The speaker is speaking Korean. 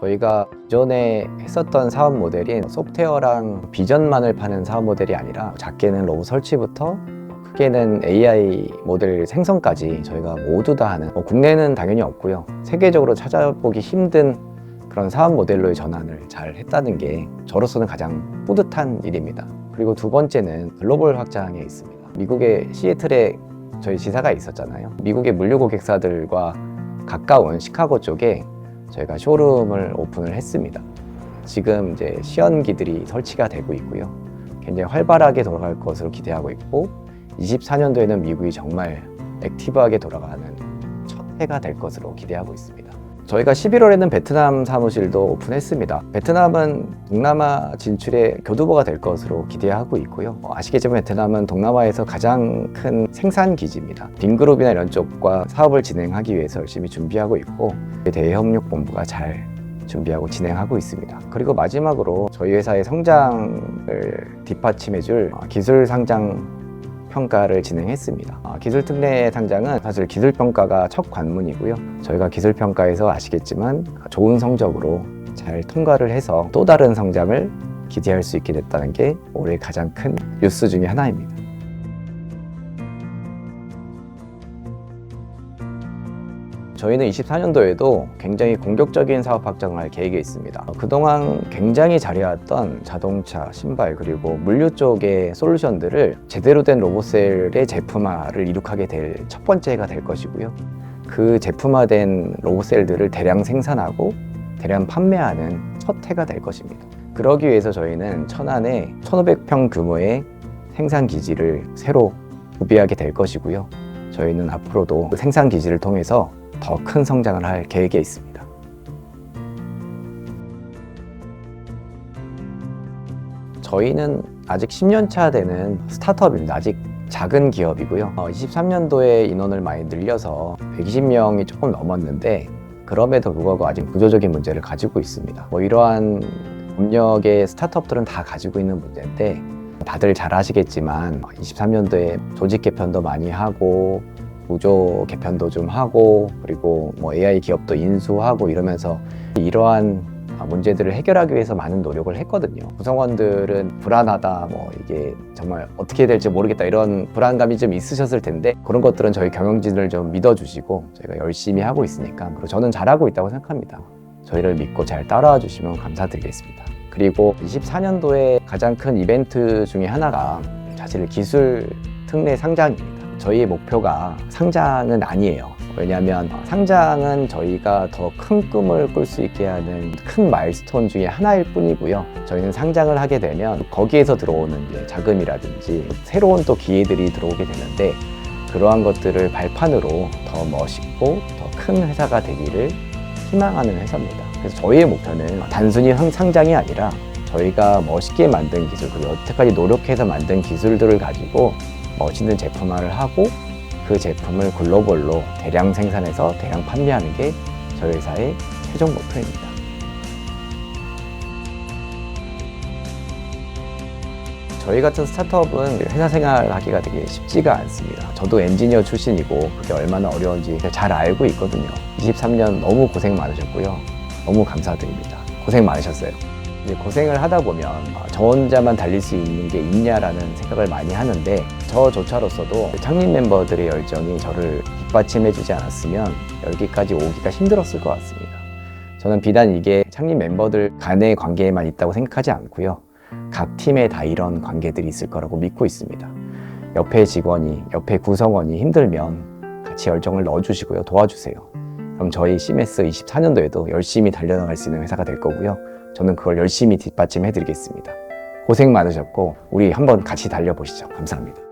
저희가 기존에 했었던 사업 모델인 소프트웨어랑 비전만을 파는 사업 모델이 아니라 작게는 로봇 설치부터 크게는 AI 모델 생성까지 저희가 모두 다 하는 뭐 국내는 당연히 없고요. 세계적으로 찾아보기 힘든 그런 사업 모델로의 전환을 잘 했다는 게 저로서는 가장 뿌듯한 일입니다. 그리고 두 번째는 글로벌 확장에 있습니다. 미국의 시애틀에 저희 지사가 있었잖아요. 미국의 물류 고객사들과 가까운 시카고 쪽에 저희가 쇼룸을 오픈을 했습니다. 지금 이제 시연기들이 설치가 되고 있고요. 굉장히 활발하게 돌아갈 것으로 기대하고 있고 24년도에는 미국이 정말 액티브하게 돌아가는 첫 해가 될 것으로 기대하고 있습니다. 저희가 11월에는 베트남 사무실도 오픈했습니다. 베트남은 동남아 진출의 교두보가 될 것으로 기대하고 있고요. 어, 아시겠지만 베트남은 동남아에서 가장 큰 생산 기지입니다. 빈그룹이나 이런 쪽과 사업을 진행하기 위해서 열심히 준비하고 있고 대협력본부가 잘 준비하고 진행하고 있습니다. 그리고 마지막으로 저희 회사의 성장을 뒷받침해줄 어, 기술 상장 평가를 진행했습니다. 아, 기술 특례 상장은 사실 기술 평가가 첫 관문이고요. 저희가 기술 평가에서 아시겠지만 좋은 성적으로 잘 통과를 해서 또 다른 성장을 기대할 수 있게 됐다는 게 올해 가장 큰 뉴스 중에 하나입니다. 저희는 24년도에도 굉장히 공격적인 사업 확장을 할 계획이 있습니다. 어, 그동안 굉장히 잘해왔던 자동차, 신발, 그리고 물류 쪽의 솔루션들을 제대로 된 로봇셀의 제품화를 이룩하게 될 첫 번째가 될 것이고요. 그 제품화된 로봇셀들을 대량 생산하고 대량 판매하는 첫 해가 될 것입니다. 그러기 위해서 저희는 천안에 1,500평 규모의 생산 기지를 새로 구비하게 될 것이고요. 저희는 앞으로도 그 생산 기지를 통해서 더 큰 성장을 할 계획에 있습니다. 저희는 아직 10년 차 되는 스타트업입니다. 아직 작은 기업이고요. 23년도에 인원을 많이 늘려서 120명이 조금 넘었는데 그럼에도 불구하고 아직 구조적인 문제를 가지고 있습니다. 뭐 이러한 협력의 스타트업들은 다 가지고 있는 문제인데 다들 잘 아시겠지만 23년도에 조직 개편도 많이 하고 구조 개편도 좀 하고 그리고 뭐 AI 기업도 인수하고 이러면서 이러한 문제들을 해결하기 위해서 많은 노력을 했거든요. 구성원들은 불안하다, 뭐 이게 정말 어떻게 될지 모르겠다 이런 불안감이 좀 있으셨을 텐데 그런 것들은 저희 경영진을 좀 믿어주시고 저희가 열심히 하고 있으니까 그리고 저는 잘하고 있다고 생각합니다. 저희를 믿고 잘 따라와 주시면 감사드리겠습니다. 그리고 24년도에 가장 큰 이벤트 중에 하나가 사실 기술 특례 상장입니다. 저희의 목표가 상장은 아니에요. 왜냐하면 상장은 저희가 더 큰 꿈을 꿀 수 있게 하는 큰 마일스톤 중에 하나일 뿐이고요. 저희는 상장을 하게 되면 거기에서 들어오는 자금이라든지 새로운 또 기회들이 들어오게 되는데 그러한 것들을 발판으로 더 멋있고 더 큰 회사가 되기를 희망하는 회사입니다. 그래서 저희의 목표는 단순히 상장이 아니라 저희가 멋있게 만든 기술 그리고 여태까지 노력해서 만든 기술들을 가지고 멋있는 제품화를 하고 그 제품을 글로벌로 대량 생산해서 대량 판매하는 게 저희 회사의 최종 목표입니다. 저희 같은 스타트업은 회사 생활하기가 되게 쉽지가 않습니다. 저도 엔지니어 출신이고 그게 얼마나 어려운지 잘 알고 있거든요. 23년 너무 고생 많으셨고요. 너무 감사드립니다. 고생 많으셨어요. 이제 고생을 하다 보면 어, 저 혼자만 달릴 수 있는 게 있냐라는 생각을 많이 하는데 저조차로서도 창립 멤버들의 열정이 저를 뒷받침해주지 않았으면 여기까지 오기가 힘들었을 것 같습니다. 저는 비단 이게 창립 멤버들 간의 관계에만 있다고 생각하지 않고요. 각 팀에 다 이런 관계들이 있을 거라고 믿고 있습니다. 옆에 직원이, 옆에 구성원이 힘들면 같이 열정을 넣어주시고요. 도와주세요. 그럼 저희 CMS 24년도에도 열심히 달려나갈 수 있는 회사가 될 거고요. 저는 그걸 열심히 뒷받침해 드리겠습니다. 고생 많으셨고, 우리 한번 같이 달려보시죠. 감사합니다.